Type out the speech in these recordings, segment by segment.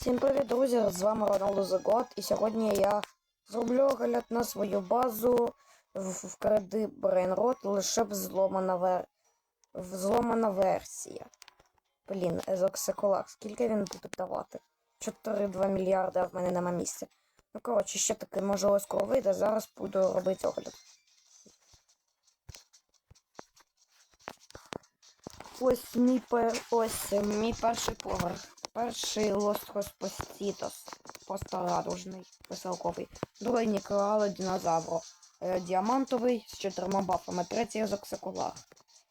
Всім привіт, друзі! З вами Роналду Загод, і сьогодні я зроблю огляд на свою базу в, кради Брейнрот, лише б зломана, вер... взломана версія. Блін, Езоксиколак, скільки він буде давати? 4,2 мільярда, а в мене нема місця. Ну, коротше, ще таки можливо скоро вийде, зараз буду робити огляд. Ось мій пер... ось мій перший поверх. Перший Лос Хоспостітос. Просто веселковий. Другий Нікоала Динозавро. Е, діамантовий з чотирма бафами. Третій Зоксекулар.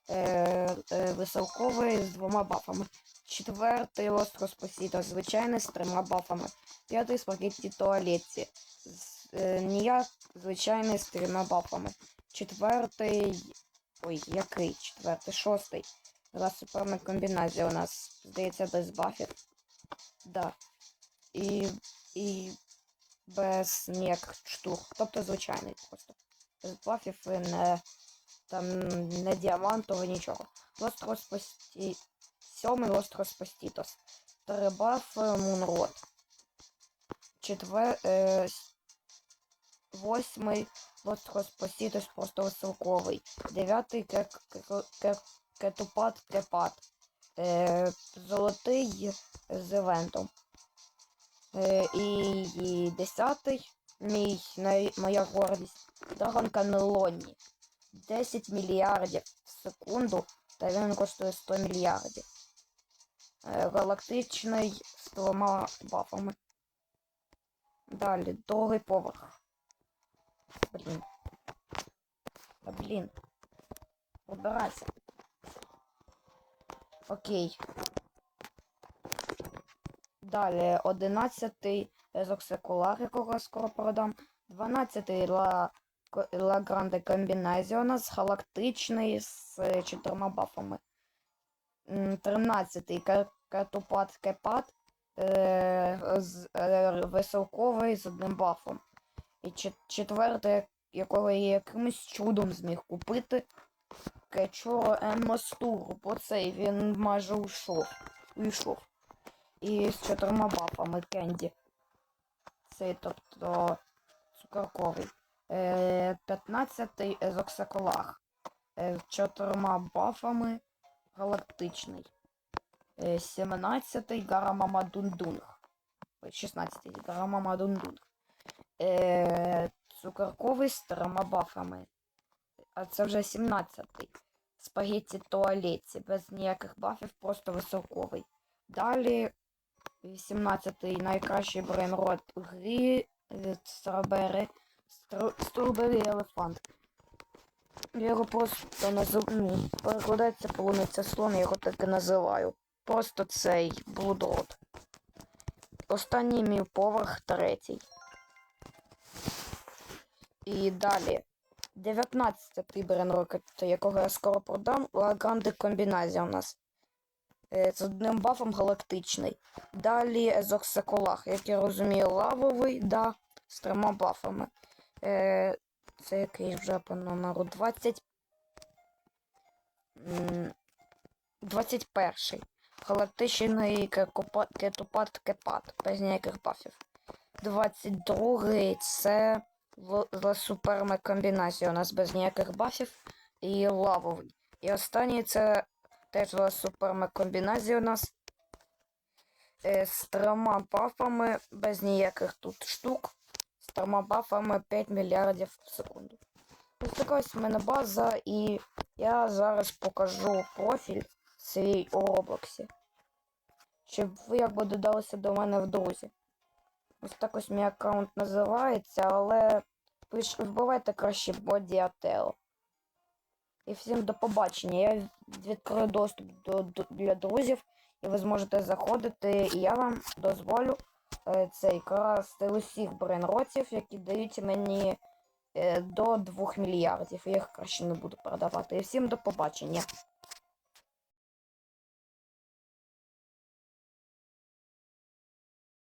Е, е, веселковий з двома бафами. Четвертий Лос Хоспостітос. Звичайний з трьома бафами. П'ятий спагетті туалетті. З- Е, ніяк звичайний з трьома бафами. Четвертий. Ой, який? Четвертий, шостий. Була суперна комбінація у нас, здається, без бафів. Да. І. і без ніяких штук. Тобто звичайний просто. Без бафів і не. Там не діамантового, нічого. Лост Роспості... Сьомий Лост Роспостітос. Три бафи Мунрод. Четвер... Е... Восьмий Лост Роспостітос просто веселковий. Дев'ятий кек... кек... кек... Кетупат Трепат. Е, золотий з івентом. Е, і, десятий мій, най, моя гордість. Драгон Канелоні. 10 мільярдів в секунду, та він коштує 100 мільярдів. Е, галактичний з двома бафами. Далі, другий поверх. Блін. Та блін. Вибирайся. Окей. Далі 11-й Езоксекулар, якого скоро продам. 12-й Ла, Ла Гранде Комбіназіона з галактичний з чотирма бафами. М, 13-й Ка- Кепат з, е, веселковий з одним бафом. І чет- четвертий, якого я якимось чудом зміг купити. Кечо Еммастуру, бо цей він майже ушов. Уйшов. І з чотирма бафами Кенді. Цей, тобто цукерковий. Е, 15-й Езоксеколах. Е, з чотирма бафами галактичний. Е, 17-й Гарамамадундунг. Ой, 16-й Гарамамадундунг. Е, цукерковий з трьома бафами. А це вже 17-й. Спагетті туалетті. Без ніяких бафів, просто високовий. Далі 18-й найкращий брейнрод грі від Strawberry. Strawberry Elephant. Я його просто називаю. Перекладається полуниця слон, я його так і називаю. Просто цей блудрот. Останній мій поверх третій. І далі. 19-й брейнрокет, якого я скоро продам. Лагранди комбінація у нас. Е, З одним бафом галактичний. Далі Езоксеколах, як я розумію, лавовий, да, з трьома бафами. Е, Це який вже по номеру 20. м, 21. Галактичний кетупат кепат, без ніяких бафів. 22 це Л- Ла суперма комбінація у нас без ніяких бафів і лавовий. І останній це теж Ла суперма комбінація у нас е, з трьома бафами без ніяких тут штук. З трьома бафами 5 мільярдів в секунду. Ось така ось в мене база, і я зараз покажу профіль свій у Роблоксі. Щоб ви якби додалися до мене в друзі. Ось так ось мій аккаунт називається, але вбивайте краще Бодіатело. І всім до побачення. Я відкрию доступ до, до, для друзів, і ви зможете заходити, і я вам дозволю е, цей красти усіх брейнротів, які дають мені е, до 2 мільярдів. Я їх краще не буду продавати. І всім до побачення.